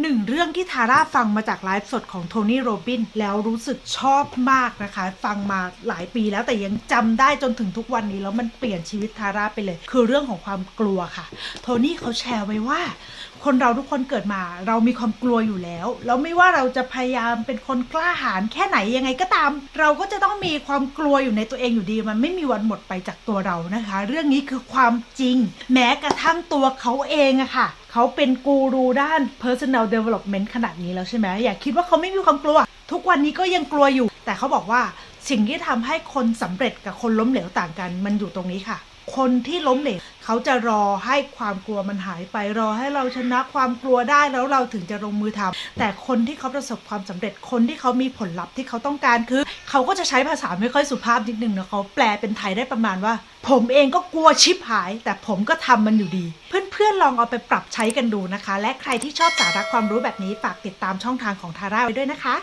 หนึ่งเรื่องที่ทาร่าฟังมาจากไลฟ์สดของโทนี่โรบินแล้วรู้สึกชอบมากนะคะ ฟังมาหลายปีแล้วแต่ยังจำได้จนถึงทุกวันนี้แล้วมันเปลี่ยนชีวิตทาร่าไปเลย คือเรื่องของความกลัวค่ะ โทนี่เขาแชร์ไว้ว่า คนเราทุกคนเกิดมา เรามีความกลัวอยู่แล้ว แล้วไม่ว่าเราจะพยายามเป็นคนกล้าหาญแค่ไหนยังไงก็ตาม เราก็จะต้องมีความกลัวอยู่ในตัวเองอยู่ดี มันไม่มีวันหมดไปจากตัวเรานะคะ เรื่องนี้คือความจริง แม้กระทั่งตัวเขาเองอะค่ะเขาเป็นกูรูด้าน personal development ขนาดนี้แล้วใช่ไหมอย่าคิดว่าเขาไม่มีความกลัว ทุกวันนี้ก็ยังกลัวอยู่ แต่เขาบอกว่าสิ่งที่ทำให้คนสำเร็จกับคนล้มเหลวต่างกัน มันอยู่ตรงนี้ค่ะ คนที่ล้มเหลวเขาจะรอให้ความกลัวมันหายไปรอให้เราชนะความกลัวได้แล้วเราถึงจะลงมือทำแต่คนที่เขาประสบความสำเร็จคนที่เขามีผลลัพธ์ที่เขาต้องการคือ เขาก็จะใช้ภาษาไม่ค่อยสุภาพนิดนึงนะเขาแปลเป็นไทยได้ประมาณว่า ผมเองก็กลัวชิบหาย แต่ผมก็ทำมันอยู่ดี เพื่อนๆลองเอาไปปรับใช้กันดูนะคะ และใครที่ชอบสาระความรู้แบบนี้ฝากติดตามช่องทางของทาร่าไว้ด้วยนะคะ